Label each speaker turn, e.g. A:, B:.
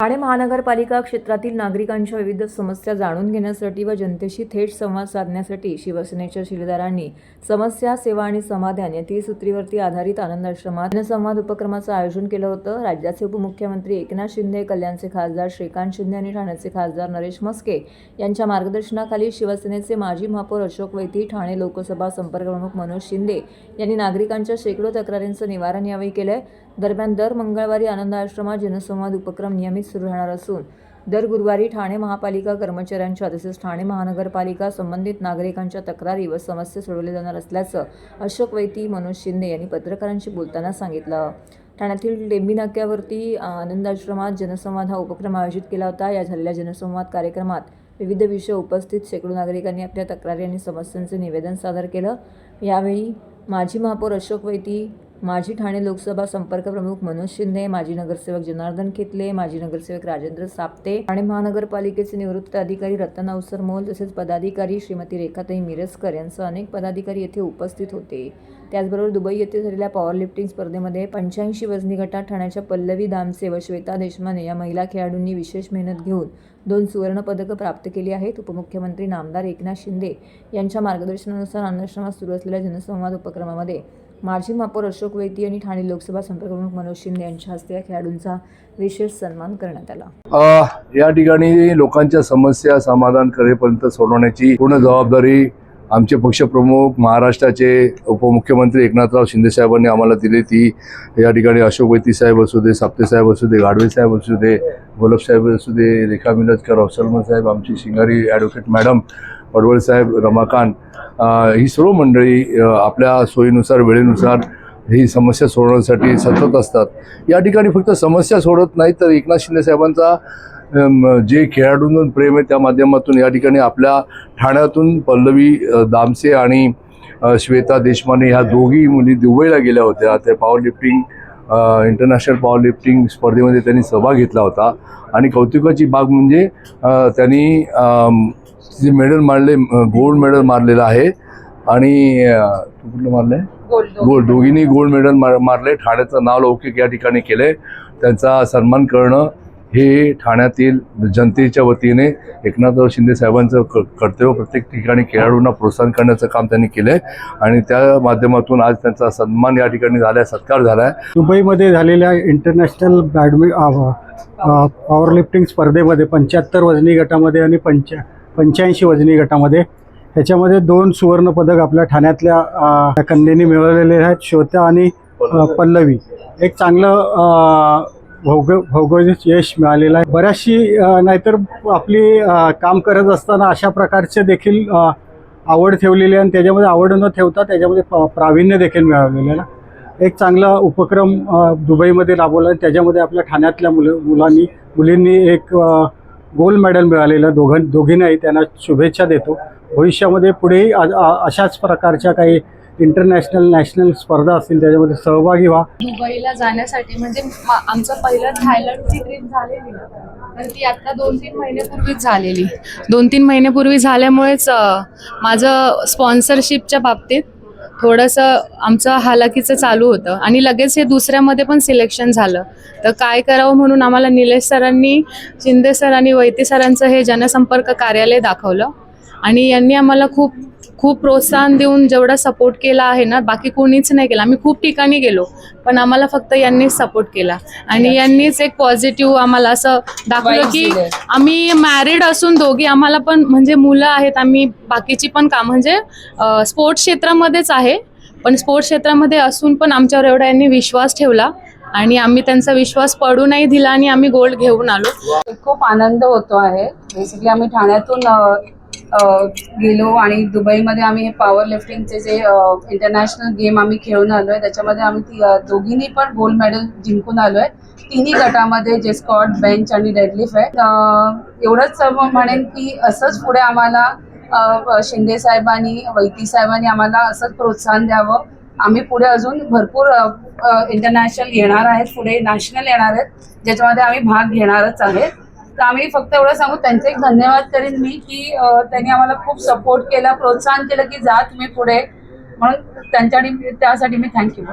A: ठाणे महानगरपालिका क्षेत्रातील नागरिकांच्या विविध समस्या जाणून घेण्यासाठी व जनतेशी थेट संवाद साधण्यासाठी शिवसेनेच्या शिलेदारांनी समस्या सेवा आणि समाधान या त्रिसूत्रीवरती आधारित आनंद आश्रमात जनसंवाद उपक्रमाचं आयोजन केलं होतं. राज्याचे उपमुख्यमंत्री एकनाथ शिंदे कल्याणचे खासदार श्रीकांत शिंदे आणि ठाण्याचे खासदार नरेश मस्के यांच्या मार्गदर्शनाखाली शिवसेनेचे माजी महापौर अशोक वैती ठाणे लोकसभा संपर्कप्रमुख मनोज शिंदे यांनी नागरिकांच्या शेकडो तक्रारींचं निवारण यावेळी केलंय. दरम्यान दर मंगळवारी आनंद आश्रमात जनसंवाद उपक्रम नियमित सुरू राहणार असून दर गुरुवारी ठाणे महापालिका कर्मचाऱ्यांच्या तसेच ठाणे महानगरपालिका संबंधित नागरिकांच्या तक्रारी व समस्या सोडवल्या जाणार असल्याचं अशोक वैती मनोज शिंदे यांनी पत्रकारांशी बोलताना सांगितलं. ठाण्यातील टेंबी नाक्यावरती आनंद आश्रमात जनसंवाद हा उपक्रम आयोजित केला होता. या झालेल्या जनसंवाद कार्यक्रमात विविध विषय उपस्थित शेकडो नागरिकांनी आपल्या तक्रारी आणि समस्यांचे निवेदन सादर केलं. यावेळी माजी महापौर अशोक वैती माजी ठाणे लोकसभा संपर्क प्रमुख मनोज शिंदे माजी नगरसेवक जनार्दन खेतले माजी नगरसेवक राजेंद्र साप्ते ठाणे महानगरपालिकेचे निवृत्त अधिकारी रतन अवसर मोल तसेच पदाधिकारी श्रीमती रेखाताई मिरजकर यांसह अनेक पदाधिकारी येथे उपस्थित होते. त्याचबरोबर दुबई येथे झालेल्या पॉवर लिफ्टिंग स्पर्धेमध्ये पंच्याऐंशी वजनी गटात ठाण्याच्या पल्लवी दामसे व श्वेता देशमाने या महिला खेळाडूंनी विशेष मेहनत घेऊन दोन सुवर्णपदकं प्राप्त केली आहेत. उपमुख्यमंत्री नामदार एकनाथ शिंदे यांच्या मार्गदर्शनानुसार अन्नश्रमात सुरू असलेल्या जनसंवाद उपक्रमामध्ये माजी महापौर अशोक वैती आणि ठाणे लोकसभा संपर्कप्रमुख मनोज शिंदे यांच्या हस्ते या खेळाडूंचा विशेष सन्मान करण्यात आला.
B: या ठिकाणी लोकांच्या समस्या समाधान करेपर्यंत सोडवण्याची पूर्ण जबाबदारी आमचे पक्षप्रमुख महाराष्ट्राचे उपमुख्यमंत्री एकनाथराव शिंदे साहेबांनी आम्हाला दिली. ती या ठिकाणी अशोक वैती साहेब असू दे साप्ते साहेब असू दे गाडवे साहेब असू दे गोलब साहेब असू दे रेखा मिलजकर अवसलमन साहेब आमची शिंगारी ॲडव्होकेट मॅडम पडवळसाहेब रमाकांत ही सर्व मंडळी आपल्या सोयीनुसार वेळेनुसार ही समस्या सोडवण्यासाठी सतत असतात. या ठिकाणी फक्त समस्या सोडत नाही तर एकनाथ शिंदे साहेबांचा जे खेळाडूंवर प्रेम आहे त्या माध्यमातून या ठिकाणी आपल्या ठाण्यातून पल्लवी दामसे आणि श्वेता देशमाने ह्या दोघी मुली दुबईला गेल्या होत्या. त्या power lifting international power lifting स्पर्धेमध्ये त्यांनी सहभाग घेतला होता. आणि कौतुकाची बाब म्हणजे त्यांनी जे मेडल मारले गोल्ड मेडल मारलेलं आहे. आणि अ, कुठलं मारलं आहे गोल्ड दोघींनी गोल्ड मेडल मार मारले. ठाण्याचं नाव लौकिक या ठिकाणी केलंय. त्यांचा सन्मान करणं हे ठाण्यातील जनतेच्या वतीने एकनाथराव शिंदे साहेबांचं क कर्तव्य. प्रत्येक ठिकाणी खेळाडूंना प्रोत्साहन करण्याचं काम त्यांनी केलं आहे आणि त्या माध्यमातून आज त्यांचा सन्मान या ठिकाणी झाला सत्कार झाला आहे
C: दुबईमध्ये झालेल्या इंटरनॅशनल बॅडमि पॉवर लिफ्टिंग स्पर्धेमध्ये पंच्याहत्तर वजनी गटामध्ये आणि पंच्या पंच्याऐंशी वजनी गटामध्ये. ह्याच्यामध्ये दोन सुवर्णपदक आपल्या ठाण्यातल्या कन्येनी मिळवलेले आहेत श्रोत्या आणि पल्लवी. एक चांगलं भौग भौगोलिक यश मिळालेलं आहे. बऱ्याचशी नाहीतर आपली काम करत असताना अशा प्रकारचे देखील आवड ठेवलेली आहे आणि त्याच्यामध्ये आवड न ठेवता त्याच्यामध्ये प्रावीण्य देखील मिळवलेलं आहे एक चांगला उपक्रम दुबईमध्ये राबवला आहे. त्याच्यामध्ये आपल्या ठाण्यातल्या मुलं मुलांनी मुलींनी एक गोल्ड मेडल मिळालेलं दोघं दोघींनाही त्यांना शुभेच्छा देतो. भविष्यामध्ये पुढेही अशाच प्रकारच्या काही इंटरनॅशनल नॅशनल स्पर्धा असतील त्याच्यामध्ये सहभागी व्हा.
D: दुबईला जाण्यासाठी म्हणजे आमचं पहिलं थायलंडची ट्रिप झालेली. ना तर ती आता दोन तीन महिन्यापूर्वीच झालेली. दोन तीन महिन्यापूर्वी झाल्यामुळेच माझं स्पॉन्सरशिपच्या बाबतीत थोडंसं आमचं हालाकीचं चालू होतं. आणि लगेच हे दुसऱ्यामध्ये पण सिलेक्शन झालं. तर काय करावं म्हणून आम्हाला निलेश सरांनी शिंदे सर आणि वैती सरांचं हे जनसंपर्क कार्यालय दाखवलं. आणि यांनी आम्हाला खूप खूप प्रोत्साहन देऊन जेवढा सपोर्ट केला आहे ना बाकी कोणीच नाही केला. आम्ही खूप ठिकाणी गेलो पण आम्हाला फक्त यांनीच सपोर्ट केला. आणि यांनीच एक पॉझिटिव्ह आम्हाला असं दाखवलं की आम्ही मॅरिड असून दोघी आम्हाला पण म्हणजे मुलं आहेत. आम्ही बाकीची पण काम म्हणजे स्पोर्ट्स क्षेत्रामध्येच आहे. पण स्पोर्ट्स क्षेत्रामध्ये असून पण आमच्यावर एवढा यांनी विश्वास ठेवला. आणि आम्ही त्यांचा विश्वास पडू नाही दिला आणि आम्ही गोल्ड घेऊन आलो.
E: खूप आनंद होतो आहे. बेसिकली आम्ही ठाण्यातून गेलो आणि दुबईमध्ये आम्ही हे पॉवर लिफ्टिंगचे जे इंटरनॅशनल गेम आम्ही खेळून आलो आहे त्याच्यामध्ये आम्ही ती दोघींनी पण गोल्ड मेडल जिंकून आलो आहे तिन्ही गटामध्ये जे स्कॉट बेंच आणि डेडलिफ्ट आहे एवढंच म्हणेन की असंच पुढे आम्हाला शिंदे साहेबांनी वैती साहेबांनी आम्हाला असंच प्रोत्साहन द्यावं. आम्ही पुढे अजून भरपूर इंटरनॅशनल येणार आहेत पुढे नॅशनल येणार आहेत ज्याच्यामध्ये आम्ही भाग घेणारच आहेत. तर आम्ही फक्त एवढं सांगू त्यांचे एक धन्यवाद करेन मी की त्यांनी आम्हाला खूप सपोर्ट केला प्रोत्साहन केलं की जा तुम्ही पुढे. म्हणून त्यांच्या त्यासाठी मी थँक्यू